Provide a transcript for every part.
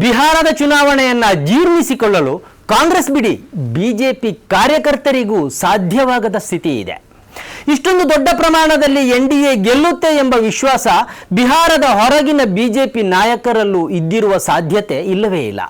ಬಿಹಾರದ ಚುನಾವಣೆಯನ್ನ ಜೀರ್ಣಿಸಿಕೊಳ್ಳಲು ಕಾಂಗ್ರೆಸ್ ಬಿಡಿ ಬಿಜೆಪಿ ಕಾರ್ಯಕರ್ತರಿಗೂ ಸಾಧ್ಯವಾಗದ ಸ್ಥಿತಿ ಇದೆ. ಇಷ್ಟೊಂದು ದೊಡ್ಡ ಪ್ರಮಾಣದಲ್ಲಿ ಎನ್ ಗೆಲ್ಲುತ್ತೆ ಎಂಬ ವಿಶ್ವಾಸ ಬಿಹಾರದ ಹೊರಗಿನ ಬಿಜೆಪಿ ನಾಯಕರಲ್ಲೂ ಇದ್ದಿರುವ ಸಾಧ್ಯತೆ ಇಲ್ಲವೇ ಇಲ್ಲ.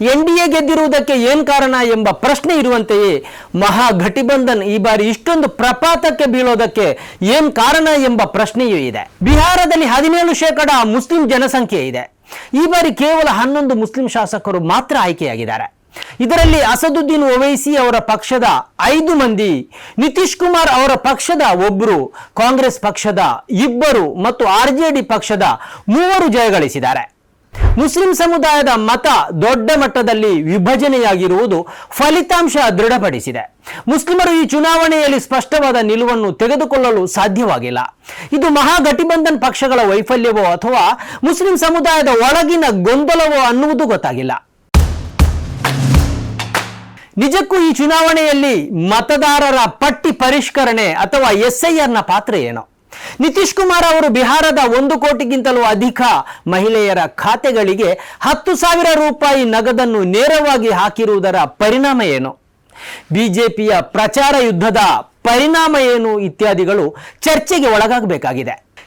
ಎನ್ ಡಿ ಎ ಗೆದ್ದಿರುವುದಕ್ಕೆ ಏನ್ ಕಾರಣ ಎಂಬ ಪ್ರಶ್ನೆ ಇರುವಂತೆಯೇ ಮಹಾಘಟಿಬಂಧನ್ ಈ ಬಾರಿ ಇಷ್ಟೊಂದು ಪ್ರಪಾತಕ್ಕೆ ಬೀಳೋದಕ್ಕೆ ಏನ್ ಕಾರಣ ಎಂಬ ಪ್ರಶ್ನೆಯೂ ಇದೆ. ಬಿಹಾರದಲ್ಲಿ ಹದಿನೇಳು ಶೇಕಡ ಮುಸ್ಲಿಂ ಜನಸಂಖ್ಯೆ ಇದೆ. ಈ ಬಾರಿ ಕೇವಲ ಹನ್ನೊಂದು ಮುಸ್ಲಿಂ ಶಾಸಕರು ಮಾತ್ರ ಆಯ್ಕೆಯಾಗಿದ್ದಾರೆ. ಇದರಲ್ಲಿ ಅಸದುದ್ದೀನ್ ಒವೈಸಿ ಅವರ ಪಕ್ಷದ ಐದು ಮಂದಿ, ನಿತೀಶ್ ಕುಮಾರ್ ಅವರ ಪಕ್ಷದ ಒಬ್ಬರು ಕಾಂಗ್ರೆಸ್ ಪಕ್ಷದ ಇಬ್ಬರು ಮತ್ತು ಆರ್ ಪಕ್ಷದ ಮೂವರು ಜಯಗಳಿಸಿದ್ದಾರೆ ಮುಸ್ಲಿಂ ಸಮುದಾಯದ ಮತ ದೊಡ್ಡ ಮಟ್ಟದಲ್ಲಿ ವಿಭಜನೆಯಾಗಿರುವುದು ಫಲಿತಾಂಶ ದೃಢಪಡಿಸಿದೆ. ಮುಸ್ಲಿಮರು ಈ ಚುನಾವಣೆಯಲ್ಲಿ ಸ್ಪಷ್ಟವಾದ ನಿಲುವನ್ನು ತೆಗೆದುಕೊಳ್ಳಲು ಸಾಧ್ಯವಾಗಿಲ್ಲ. ಇದು ಮಹಾಗಠಬಂಧನ್ ಪಕ್ಷಗಳ ವೈಫಲ್ಯವೋ ಅಥವಾ ಮುಸ್ಲಿಂ ಸಮುದಾಯದ ಒಳಗಿನ ಗೊಂದಲವೋ ಅನ್ನುವುದು ಗೊತ್ತಾಗಿಲ್ಲ. ನಿಜಕ್ಕೂ ಈ ಚುನಾವಣೆಯಲ್ಲಿ ಮತದಾರರ ಪಟ್ಟಿ ಪರಿಷ್ಕರಣೆ ಅಥವಾ ಎಸ್ಐಆರ್ನ ಪಾತ್ರ ಏನು? ನಿತೀಶ್ ಕುಮಾರ್ ಅವರು ಬಿಹಾರದ ಒಂದು ಕೋಟಿಗಿಂತಲೂ ಅಧಿಕ ಮಹಿಳೆಯರ ಖಾತೆಗಳಿಗೆ ಹತ್ತು ಸಾವಿರ ರೂಪಾಯಿ ನಗದನ್ನು ನೇರವಾಗಿ ಹಾಕಿರುವುದರ ಪರಿಣಾಮ ಏನು? ಬಿಜೆಪಿಯ ಪ್ರಚಾರ ಯುದ್ಧದ ಪರಿಣಾಮ ಏನು? ಇತ್ಯಾದಿಗಳು ಚರ್ಚೆಗೆ ಒಳಗಾಗಬೇಕಾಗಿದೆ.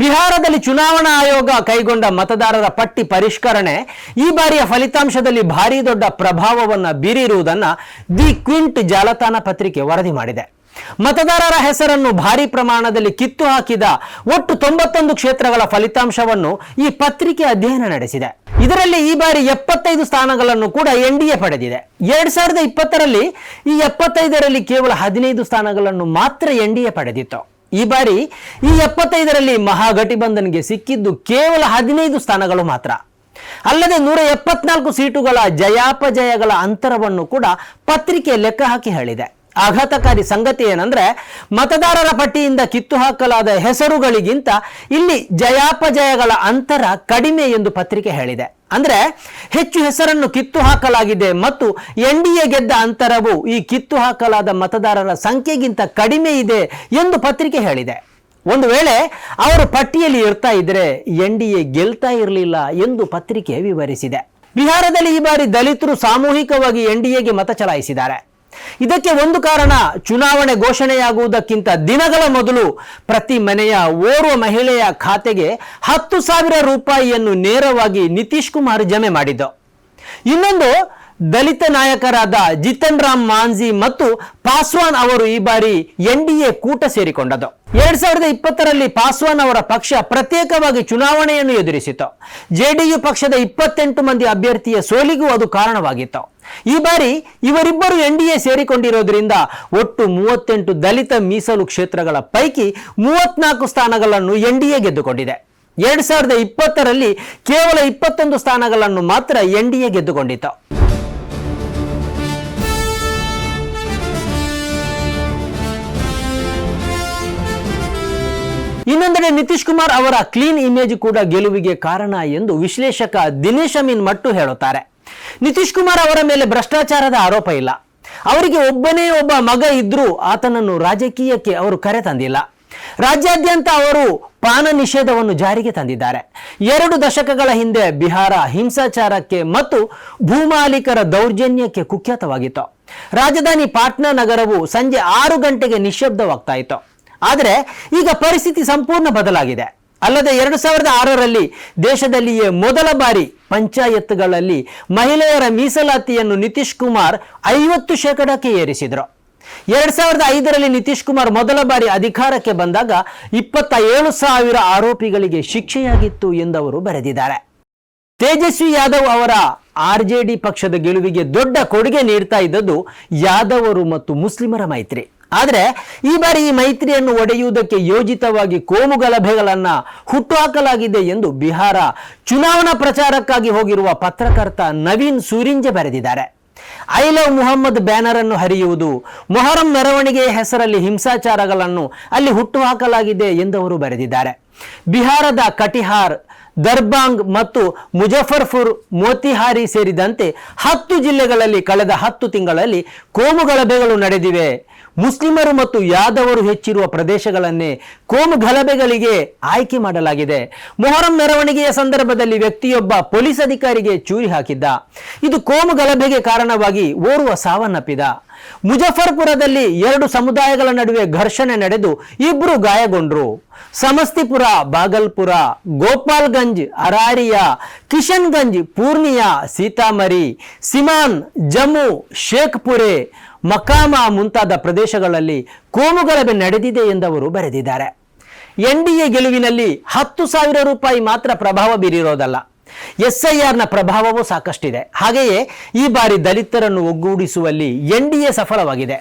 ಬಿಹಾರದಲ್ಲಿ ಚುನಾವಣಾ ಆಯೋಗ ಕೈಗೊಂಡ ಮತದಾರರ ಪಟ್ಟಿ ಪರಿಷ್ಕರಣೆ ಈ ಬಾರಿಯ ಫಲಿತಾಂಶದಲ್ಲಿ ಭಾರಿ ದೊಡ್ಡ ಪ್ರಭಾವವನ್ನು ಬೀರಿರುವುದನ್ನು ದಿ ಕ್ವಿಂಟ್ ಜಾಲತಾಣ ಪತ್ರಿಕೆ ವರದಿ ಮಾಡಿದೆ. ಮತದಾರರ ಹೆಸರನ್ನು ಭಾರಿ ಪ್ರಮಾಣದಲ್ಲಿ ಕಿತ್ತು ಹಾಕಿದ ಒಟ್ಟು ತೊಂಬತ್ತೊಂದು ಕ್ಷೇತ್ರಗಳ ಫಲಿತಾಂಶವನ್ನು ಈ ಪತ್ರಿಕೆ ಅಧ್ಯಯನ ನಡೆಸಿದೆ. ಇದರಲ್ಲಿ ಈ ಬಾರಿ ಎಪ್ಪತ್ತೈದು ಸ್ಥಾನಗಳನ್ನು ಕೂಡ ಎನ್ ಪಡೆದಿದೆ. ಎರಡ್ ಸಾವಿರದ ಇಪ್ಪತ್ತರಲ್ಲಿ ಈ ಎಪ್ಪತ್ತೈದರಲ್ಲಿ ಕೇವಲ ಹದಿನೈದು ಸ್ಥಾನಗಳನ್ನು ಮಾತ್ರ ಎನ್ ಪಡೆದಿತ್ತು. ಈ ಬಾರಿ ಈ ಎಪ್ಪತ್ತೈದರಲ್ಲಿ ಮಹಾಗಠಬಂಧನ್ಗೆ ಸಿಕ್ಕಿದ್ದು ಕೇವಲ ಹದಿನೈದು ಸ್ಥಾನಗಳು ಮಾತ್ರ. ಅಲ್ಲದೆ ನೂರ ಎಪ್ಪತ್ನಾಲ್ಕು ಸೀಟುಗಳ ಜಯಾಪಜಯಗಳ ಅಂತರವನ್ನು ಕೂಡ ಪತ್ರಿಕೆ ಲೆಕ್ಕ ಹಾಕಿ ಹೇಳಿದೆ. ಆಘಾತಕಾರಿ ಸಂಗತಿ ಏನಂದ್ರೆ, ಮತದಾರರ ಪಟ್ಟಿಯಿಂದ ಕಿತ್ತು ಹಾಕಲಾದ ಹೆಸರುಗಳಿಗಿಂತ ಇಲ್ಲಿ ಜಯಾಪಜಯಗಳ ಅಂತರ ಕಡಿಮೆ ಎಂದು ಪತ್ರಿಕೆ ಹೇಳಿದೆ. ಅಂದ್ರೆ, ಹೆಚ್ಚು ಹೆಸರನ್ನು ಕಿತ್ತು ಹಾಕಲಾಗಿದೆ ಮತ್ತು ಎನ್ ಡಿ ಎ ಗೆದ್ದ ಅಂತರವು ಈ ಕಿತ್ತು ಹಾಕಲಾದ ಮತದಾರರ ಸಂಖ್ಯೆಗಿಂತ ಕಡಿಮೆ ಇದೆ ಎಂದು ಪತ್ರಿಕೆ ಹೇಳಿದೆ. ಒಂದು ವೇಳೆ ಅವರು ಪಟ್ಟಿಯಲ್ಲಿ ಇರ್ತಾ ಇದ್ರೆ ಎನ್ ಡಿ ಎ ಗೆಲ್ತಾ ಇರಲಿಲ್ಲ ಎಂದು ಪತ್ರಿಕೆ ವಿವರಿಸಿದೆ. ಬಿಹಾರದಲ್ಲಿ ಈ ಬಾರಿ ದಲಿತರು ಸಾಮೂಹಿಕವಾಗಿ ಎನ್ ಡಿ ಎಗೆ ಮತ ಚಲಾಯಿಸಿದ್ದಾರೆ. ಇದಕ್ಕೆ ಒಂದು ಕಾರಣ, ಚುನಾವಣೆ ಘೋಷಣೆಯಾಗುವುದಕ್ಕಿಂತ ದಿನಗಳ ಮೊದಲು ಪ್ರತಿ ಮನೆಯ ಓರ್ವ ಮಹಿಳೆಯ ಖಾತೆಗೆ ಹತ್ತು ಸಾವಿರ ರೂಪಾಯಿಯನ್ನು ನೇರವಾಗಿ ನಿತೀಶ್ ಕುಮಾರ್ ಜಮೆ ಮಾಡಿದ್ದು. ಇನ್ನೊಂದು, ದಲಿತ ನಾಯಕರಾದ ಜಿತನ್ ರಾಮ್ ಮಾಂಜಿ ಮತ್ತು ಪಾಸ್ವಾನ್ ಅವರು ಈ ಬಾರಿ ಎನ್ ಡಿ ಎ ಕೂಟ ಸೇರಿಕೊಂಡದು ಎರಡ್ ಸಾವಿರದ ಇಪ್ಪತ್ತರಲ್ಲಿ ಪಾಸ್ವಾನ್ ಅವರ ಪಕ್ಷ ಪ್ರತ್ಯೇಕವಾಗಿ ಚುನಾವಣೆಯನ್ನು ಎದುರಿಸಿತು ಜೆಡಿಯು ಪಕ್ಷದ ಇಪ್ಪತ್ತೆಂಟು ಮಂದಿ ಅಭ್ಯರ್ಥಿಯ ಸೋಲಿಗೂ ಅದು ಕಾರಣವಾಗಿತ್ತು. ಈ ಬಾರಿ ಇವರಿಬ್ಬರು ಎನ್ ಡಿ ಎ ಸೇರಿಕೊಂಡಿರೋದ್ರಿಂದ ಒಟ್ಟು ಮೂವತ್ತೆಂಟು ದಲಿತ ಮೀಸಲು ಕ್ಷೇತ್ರಗಳ ಪೈಕಿ ಮೂವತ್ನಾಲ್ಕು ಸ್ಥಾನಗಳನ್ನು ಎನ್ ಡಿ ಎ ಗೆದ್ದುಕೊಂಡಿದೆ. ಎರಡ್ ಸಾವಿರದ ಇಪ್ಪತ್ತರಲ್ಲಿ ಕೇವಲ ಇಪ್ಪತ್ತೊಂದು ಸ್ಥಾನಗಳನ್ನು ಮಾತ್ರ ಎನ್ ಡಿ ಎ ಗೆದ್ದುಕೊಂಡಿತ್ತು. ಇನ್ನೊಂದೆಡೆ ನಿತೀಶ್ ಕುಮಾರ್ ಅವರ ಕ್ಲೀನ್ ಇಮೇಜ್ ಕೂಡ ಗೆಲುವಿಗೆ ಕಾರಣ ಎಂದು ವಿಶ್ಲೇಷಕ ದಿನೇಶ್ ಅಮೀನ್ ಮಟ್ಟು ಹೇಳುತ್ತಾರೆ. ನಿತೀಶ್ ಕುಮಾರ್ ಅವರ ಮೇಲೆ ಭ್ರಷ್ಟಾಚಾರದ ಆರೋಪ ಇಲ್ಲ. ಅವರಿಗೆ ಒಬ್ಬನೇ ಒಬ್ಬ ಮಗ ಇದ್ರೂ ಆತನನ್ನು ರಾಜಕೀಯಕ್ಕೆ ಅವರು ಕರೆ ತಂದಿಲ್ಲ. ರಾಜ್ಯಾದ್ಯಂತ ಅವರು ಪಾನ ನಿಷೇಧವನ್ನು ಜಾರಿಗೆ ತಂದಿದ್ದಾರೆ. ಎರಡು ದಶಕಗಳ ಹಿಂದೆ ಬಿಹಾರ ಹಿಂಸಾಚಾರಕ್ಕೆ ಮತ್ತು ಭೂಮಾಲೀಕರ ದೌರ್ಜನ್ಯಕ್ಕೆ ಕುಖ್ಯಾತವಾಗಿತ್ತು. ರಾಜಧಾನಿ ಪಾಟ್ನಾ ನಗರವು ಸಂಜೆ ಆರು ಗಂಟೆಗೆ ನಿಶ್ಶಬ್ದವಾಗ್ತಾ ಇತ್ತು. ಆದರೆ ಈಗ ಪರಿಸ್ಥಿತಿ ಸಂಪೂರ್ಣ ಬದಲಾಗಿದೆ. ಅಲ್ಲದೆ ಎರಡು ಸಾವಿರದ ಆರರಲ್ಲಿ ದೇಶದಲ್ಲಿಯೇ ಮೊದಲ ಬಾರಿ ಪಂಚಾಯತ್ಗಳಲ್ಲಿ ಮಹಿಳೆಯರ ಮೀಸಲಾತಿಯನ್ನು ನಿತೀಶ್ ಕುಮಾರ್ ಐವತ್ತು ಶೇಕಡಕ್ಕೆ ಏರಿಸಿದರು. ಎರಡ್ ಸಾವಿರದ ಐದರಲ್ಲಿ ನಿತೀಶ್ ಕುಮಾರ್ ಮೊದಲ ಬಾರಿ ಅಧಿಕಾರಕ್ಕೆ ಬಂದಾಗ ಇಪ್ಪತ್ತ ಏಳು ಸಾವಿರ ಆರೋಪಿಗಳಿಗೆ ಶಿಕ್ಷೆಯಾಗಿತ್ತು ಎಂದವರು ಬರೆದಿದ್ದಾರೆ. ತೇಜಸ್ವಿ ಯಾದವ್ ಅವರ ಆರ್ ಪಕ್ಷದ ಗೆಲುವಿಗೆ ದೊಡ್ಡ ಕೊಡುಗೆ ನೀಡ್ತಾ ಇದ್ದದ್ದು ಯಾದವರು ಮತ್ತು ಮುಸ್ಲಿಮರ ಮೈತ್ರಿ. ಆದರೆ ಈ ಬಾರಿ ಈ ಮೈತ್ರಿಯನ್ನು ಒಡೆಯುವುದಕ್ಕೆ ಯೋಜಿತವಾಗಿ ಕೋಮು ಗಲಭೆಗಳನ್ನು ಹುಟ್ಟುಹಾಕಲಾಗಿದೆ ಎಂದು ಬಿಹಾರ ಚುನಾವಣಾ ಪ್ರಚಾರಕ್ಕಾಗಿ ಹೋಗಿರುವ ಪತ್ರಕರ್ತ ನವೀನ್ ಸೂರಿಂಜೆ ಬರೆದಿದ್ದಾರೆ. ಐ ಲವ್ ಮುಹಮ್ಮದ್ ಬ್ಯಾನರ್ ಅನ್ನು ಹರಿಯುವುದು, ಮೊಹರಂ ಮೆರವಣಿಗೆಯ ಹೆಸರಲ್ಲಿ ಹಿಂಸಾಚಾರಗಳನ್ನು ಅಲ್ಲಿ ಹುಟ್ಟುಹಾಕಲಾಗಿದೆ ಎಂದು ಅವರು ಬರೆದಿದ್ದಾರೆ. ಬಿಹಾರದ ಕಟಿಹಾರ್ ದರ್ಬಾಂಗ್ ಮತ್ತು ಮುಜಫರ್ಪುರ್ ಮೋತಿಹಾರಿ ಸೇರಿದಂತೆ ಹತ್ತು ಜಿಲ್ಲೆಗಳಲ್ಲಿ ಕಳೆದ ಹತ್ತು ತಿಂಗಳಲ್ಲಿ ಕೋಮು ಗಲಭೆಗಳು ನಡೆದಿವೆ. ಮುಸ್ಲಿಮರು ಮತ್ತು ಯಾದವರು ಹೆಚ್ಚಿರುವ ಪ್ರದೇಶಗಳನ್ನೇ ಕೋಮು ಗಲಭೆಗಳಿಗೆ ಆಯ್ಕೆ ಮಾಡಲಾಗಿದೆ. ಮೊಹರಂ ಮೆರವಣಿಗೆಯ ಸಂದರ್ಭದಲ್ಲಿ ವ್ಯಕ್ತಿಯೊಬ್ಬ ಪೊಲೀಸ್ ಅಧಿಕಾರಿಗೆ ಚೂರಿ ಹಾಕಿದ್ದ. ಇದು ಕೋಮು ಗಲಭೆಗೆ ಕಾರಣವಾಗಿ ಓರ್ವ ಸಾವನ್ನಪ್ಪಿದ. ಮುಜಫರ್ಪುರದಲ್ಲಿ ಎರಡು ಸಮುದಾಯಗಳ ನಡುವೆ ಘರ್ಷಣೆ ನಡೆದು ಇಬ್ಬರು ಗಾಯಗೊಂಡರು. ಸಮಸ್ತಿಪುರ, ಬಾಗಲ್ಪುರ, ಗೋಪಾಲ್ಗಂಜ್, ಅರಾರಿಯಾ, ಕಿಶನ್ಗಂಜ್, ಪೂರ್ಣಿಯಾ, ಸೀತಾಮರಿ, ಸಿಮಾನ್, ಜಮ್ಮು, ಶೇಖ್ಪುರೆ ಮಕಾಮ ಮುಂತಾದ ಪ್ರದೇಶಗಳಲ್ಲಿ ಕೋಮುಗಲಭೆ ನಡೆದಿದೆ ಎಂದವರು ಬರೆದಿದ್ದಾರೆ. ಎನ್ಡಿಎ ಗೆಲುವಿನಲ್ಲಿ ಹತ್ತು ಸಾವಿರ ರೂಪಾಯಿ ಮಾತ್ರ ಪ್ರಭಾವ ಬೀರಿರೋದಲ್ಲ. ಎಸ್ಐಆರ್ನ ಪ್ರಭಾವವೂ ಸಾಕಷ್ಟಿದೆ. ಹಾಗೆಯೇ ಈ ಬಾರಿ ದಲಿತರನ್ನು ಒಗ್ಗೂಡಿಸುವಲ್ಲಿ ಎನ್ ಡಿ ಎ ಸಫಲವಾಗಿದೆ.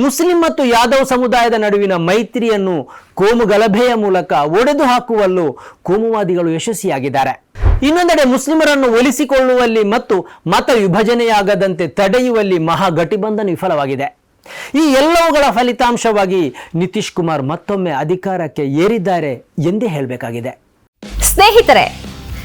ಮುಸ್ಲಿಂ ಮತ್ತು ಯಾದವ್ ಸಮುದಾಯದ ನಡುವಿನ ಮೈತ್ರಿಯನ್ನು ಕೋಮು ಗಲಭೆಯ ಮೂಲಕ ಒಡೆದು ಹಾಕುವಲ್ಲೂ ಕೋಮುವಾದಿಗಳು ಯಶಸ್ವಿಯಾಗಿದ್ದಾರೆ. ಇನ್ನೊಂದೆಡೆ ಮುಸ್ಲಿಮರನ್ನು ಒಲಿಸಿಕೊಳ್ಳುವಲ್ಲಿ ಮತ್ತು ಮತ ವಿಭಜನೆಯಾಗದಂತೆ ತಡೆಯುವಲ್ಲಿ ಮಹಾಗಠಬಂಧನ್ ವಿಫಲವಾಗಿದೆ. ಈ ಎಲ್ಲವುಗಳ ಫಲಿತಾಂಶವಾಗಿ ನಿತೀಶ್ ಕುಮಾರ್ ಮತ್ತೊಮ್ಮೆ ಅಧಿಕಾರಕ್ಕೆ ಏರಿದ್ದಾರೆ ಎಂದೇ ಹೇಳಬೇಕಾಗಿದೆ. ಸ್ನೇಹಿತರೆ